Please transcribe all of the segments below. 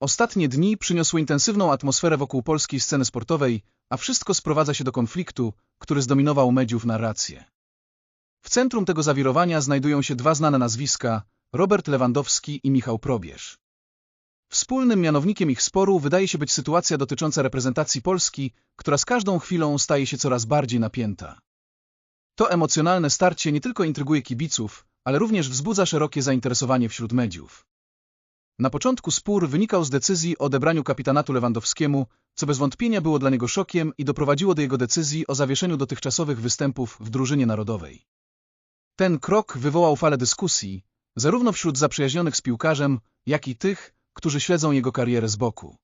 Ostatnie dni przyniosły intensywną atmosferę wokół polskiej sceny sportowej, a wszystko sprowadza się do konfliktu, który zdominował mediów narrację. W centrum tego zawirowania znajdują się dwa znane nazwiska, Robert Lewandowski i Michał Probierz. Wspólnym mianownikiem ich sporu wydaje się być sytuacja dotycząca reprezentacji Polski, która z każdą chwilą staje się coraz bardziej napięta. To emocjonalne starcie nie tylko intryguje kibiców, ale również wzbudza szerokie zainteresowanie wśród mediów. Na początku spór wynikał z decyzji o odebraniu kapitanatu Lewandowskiemu, co bez wątpienia było dla niego szokiem i doprowadziło do jego decyzji o zawieszeniu dotychczasowych występów w drużynie narodowej. Ten krok wywołał falę dyskusji, zarówno wśród zaprzyjaźnionych z piłkarzem, jak i tych, którzy śledzą jego karierę z boku.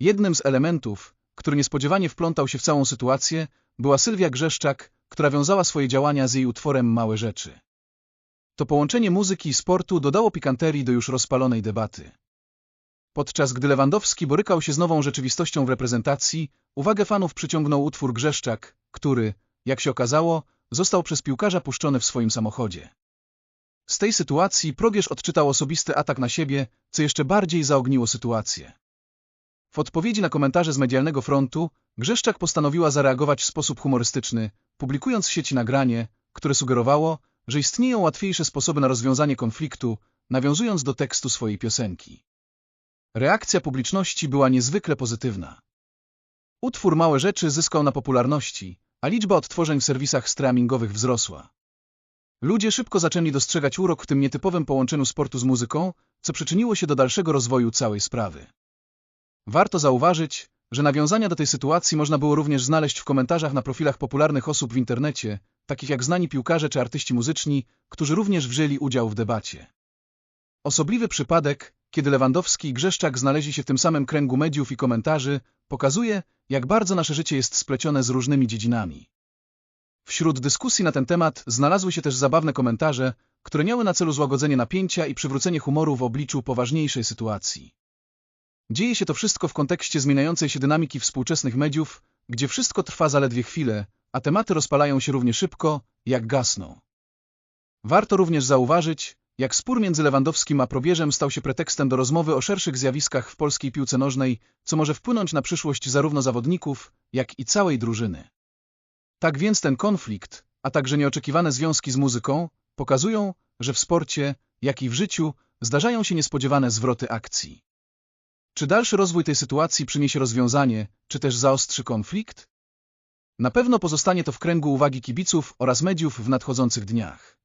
Jednym z elementów, który niespodziewanie wplątał się w całą sytuację, była Sylwia Grzeszczak, która wiązała swoje działania z jej utworem Małe Rzeczy. To połączenie muzyki i sportu dodało pikanterii do już rozpalonej debaty. Podczas gdy Lewandowski borykał się z nową rzeczywistością w reprezentacji, uwagę fanów przyciągnął utwór Grzeszczak, który, jak się okazało, został przez piłkarza puszczony w swoim samochodzie. Z tej sytuacji Probierz odczytał osobisty atak na siebie, co jeszcze bardziej zaogniło sytuację. W odpowiedzi na komentarze z medialnego frontu, Grzeszczak postanowiła zareagować w sposób humorystyczny, publikując w sieci nagranie, które sugerowało, że istnieją łatwiejsze sposoby na rozwiązanie konfliktu, nawiązując do tekstu swojej piosenki. Reakcja publiczności była niezwykle pozytywna. Utwór Małe Rzeczy zyskał na popularności, a liczba odtworzeń w serwisach streamingowych wzrosła. Ludzie szybko zaczęli dostrzegać urok w tym nietypowym połączeniu sportu z muzyką, co przyczyniło się do dalszego rozwoju całej sprawy. Warto zauważyć, że nawiązania do tej sytuacji można było również znaleźć w komentarzach na profilach popularnych osób w internecie, takich jak znani piłkarze czy artyści muzyczni, którzy również wzięli udział w debacie. Osobliwy przypadek, kiedy Lewandowski i Grzeszczak znaleźli się w tym samym kręgu mediów i komentarzy, pokazuje, jak bardzo nasze życie jest splecione z różnymi dziedzinami. Wśród dyskusji na ten temat znalazły się też zabawne komentarze, które miały na celu złagodzenie napięcia i przywrócenie humoru w obliczu poważniejszej sytuacji. Dzieje się to wszystko w kontekście zmieniającej się dynamiki współczesnych mediów, gdzie wszystko trwa zaledwie chwilę, a tematy rozpalają się równie szybko, jak gasną. Warto również zauważyć, jak spór między Lewandowskim a Probierzem stał się pretekstem do rozmowy o szerszych zjawiskach w polskiej piłce nożnej, co może wpłynąć na przyszłość zarówno zawodników, jak i całej drużyny. Tak więc ten konflikt, a także nieoczekiwane związki z muzyką, pokazują, że w sporcie, jak i w życiu, zdarzają się niespodziewane zwroty akcji. Czy dalszy rozwój tej sytuacji przyniesie rozwiązanie, czy też zaostrzy konflikt? Na pewno pozostanie to w kręgu uwagi kibiców oraz mediów w nadchodzących dniach.